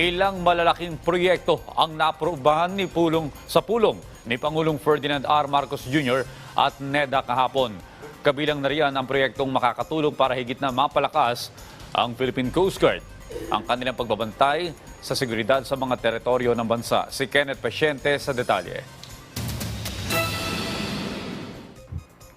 Ilang malalaking proyekto ang naaprubahan ni pulong sa pulong ni Pangulong Ferdinand R. Marcos Jr. at NEDA kahapon. Kabilang na riyan ang proyektong makakatulong para higit na mapalakas ang Philippine Coast Guard. Ang kanilang pagbabantay sa seguridad sa mga teritoryo ng bansa. Si Kenneth Pasyente sa detalye.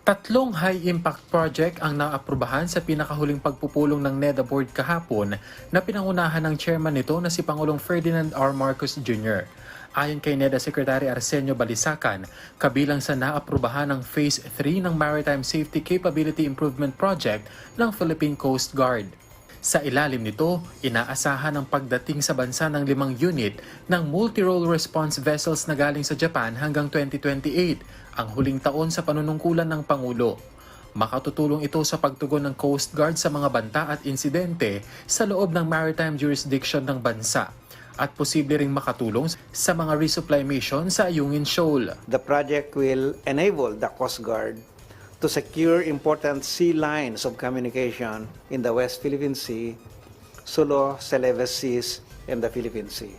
Tatlong high-impact project ang naaprubahan sa pinakahuling pagpupulong ng NEDA Board kahapon na pinangunahan ng chairman nito na si Pangulong Ferdinand R. Marcos Jr. Ayon kay NEDA Secretary Arsenio Balisacan, kabilang sa naaprubahan ng Phase 3 ng Maritime Safety Capability Improvement Project ng Philippine Coast Guard. Sa ilalim nito, inaasahan ang pagdating sa bansa ng limang unit ng multi-role response vessels na galing sa Japan hanggang 2028, ang huling taon sa panunungkulan ng Pangulo. Makatutulong ito sa pagtugon ng Coast Guard sa mga banta at insidente sa loob ng maritime jurisdiction ng bansa at posible ring makatulong sa mga resupply mission sa Ayungin Shoal. The project will enable the Coast Guard to secure important sea lines of communication in the West Philippine Sea, Sulu, Celebes Seas, and the Philippine Sea.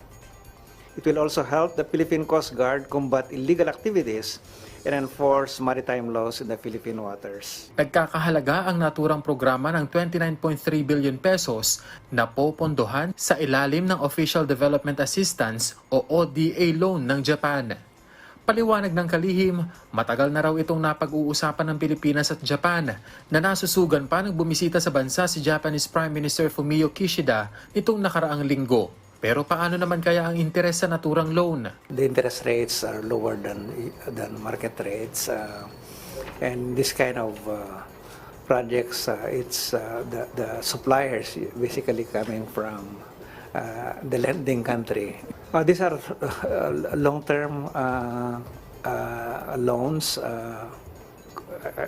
It will also help the Philippine Coast Guard combat illegal activities and enforce maritime laws in the Philippine waters. Nagkakahalaga ang naturang programa ng 29.3 billion pesos na popondohan sa ilalim ng Official Development Assistance o ODA loan ng Japan. Paliwanag ng kalihim, matagal na raw itong napag-uusapan ng Pilipinas at Japan na nasusugan pa nang bumisita sa bansa si Japanese Prime Minister Fumio Kishida nitong nakaraang linggo. Pero paano naman kaya ang interes sa naturang loan? The interest rates are lower than than market rates, uh, and this kind of uh, projects, uh, it's uh, the the suppliers basically coming from uh, the lending country. Uh, these are uh, long-term uh, uh, loans. Uh,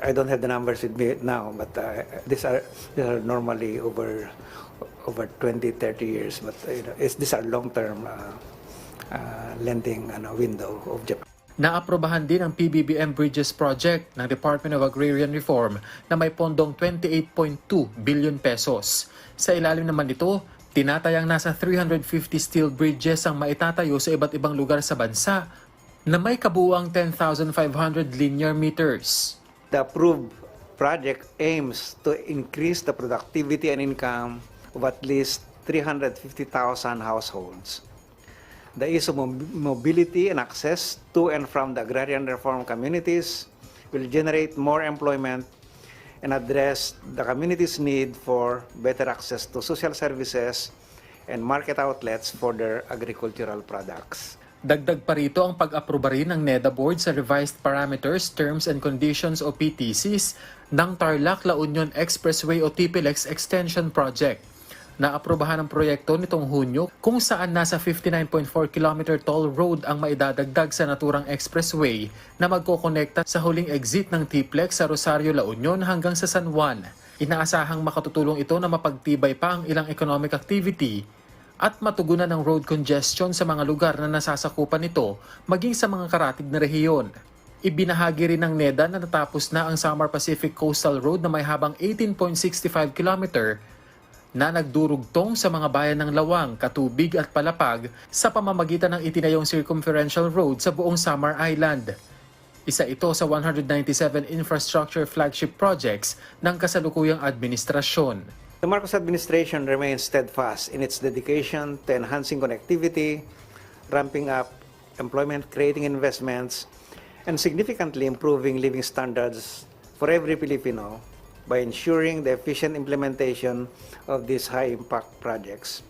I don't have the numbers with me now, but uh, these are these are normally over over 20, 30 years. But uh, you know, it's, these are long-term uh, uh, lending ano, window of Japan. Naaprobahan din ang PBBM Bridges Project ng Department of Agrarian Reform na may pondong 28.2 billion pesos. Sa ilalim naman nito, tinatayang nasa 350 steel bridges ang maitatayo sa iba't ibang lugar sa bansa na may kabuuang 10,500 linear meters. The approved project aims to increase the productivity and income of at least 350,000 households. The ease of mob- mobility and access to and from the agrarian reform communities will generate more employment and address the community's need for better access to social services and market outlets for their agricultural products. Dagdag pa rito ang pag-aproba rin ng NEDA Board sa Revised Parameters, Terms and Conditions o PTCs ng Tarlac La Union Expressway o TPLEX Extension Project. Naaprobahan ang proyekto nitong Hunyo kung saan nasa 59.4 km toll road ang maidadagdag sa naturang expressway na magkokonekta sa huling exit ng TPLEX sa Rosario La Union hanggang sa San Juan. Inaasahang makatutulong ito na mapagtibay pa ang ilang economic activity at matugunan ng road congestion sa mga lugar na nasasakupan nito maging sa mga karatig na rehiyon. Ibinahagi rin ng NEDA na natapos na ang Samar Pacific Coastal Road na may habang 18.65 km na nagdurugtong sa mga bayan ng Lawang, Katubig at Palapag sa pamamagitan ng itinayong circumferential road sa buong Samar Island. Isa ito sa 197 infrastructure flagship projects ng kasalukuyang administrasyon. The Marcos administration remains steadfast in its dedication to enhancing connectivity, ramping up employment creating investments, and significantly improving living standards for every Filipino by ensuring the efficient implementation of these high impact projects.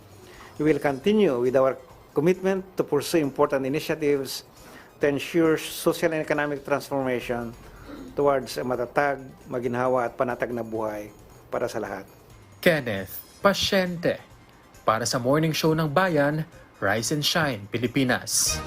We will continue with our commitment to pursue important initiatives to ensure social and economic transformation towards a matatag, maginhawa at panatag na buhay para sa lahat. Kenneth Pasyente para sa Morning Show ng Bayan, Rise and Shine, Pilipinas.